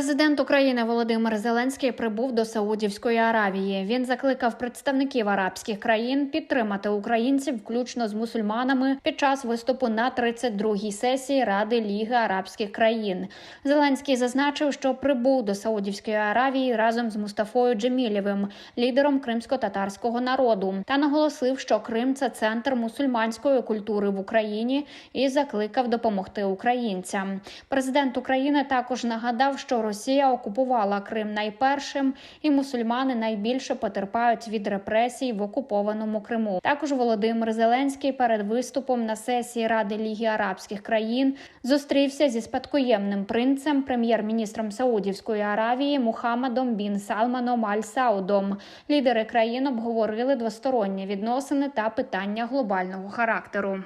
Президент України Володимир Зеленський прибув до Саудівської Аравії. Він закликав представників арабських країн підтримати українців, включно з мусульманами, під час виступу на 32-й сесії Ради Ліги Арабських країн. Зеленський зазначив, що прибув до Саудівської Аравії разом з Мустафою Джемілєвим, лідером кримсько-татарського народу, та наголосив, що Крим це центр мусульманської культури в Україні і закликав допомогти українцям. Президент України також нагадав, що Росія окупувала Крим найпершим, і мусульмани найбільше потерпають від репресій в окупованому Криму. Також Володимир Зеленський перед виступом на сесії Ради Ліги Арабських країн зустрівся зі спадкоємним принцем, прем'єр-міністром Саудівської Аравії Мухаммадом бін Салманом Аль Саудом. Лідери країн обговорили двосторонні відносини та питання глобального характеру.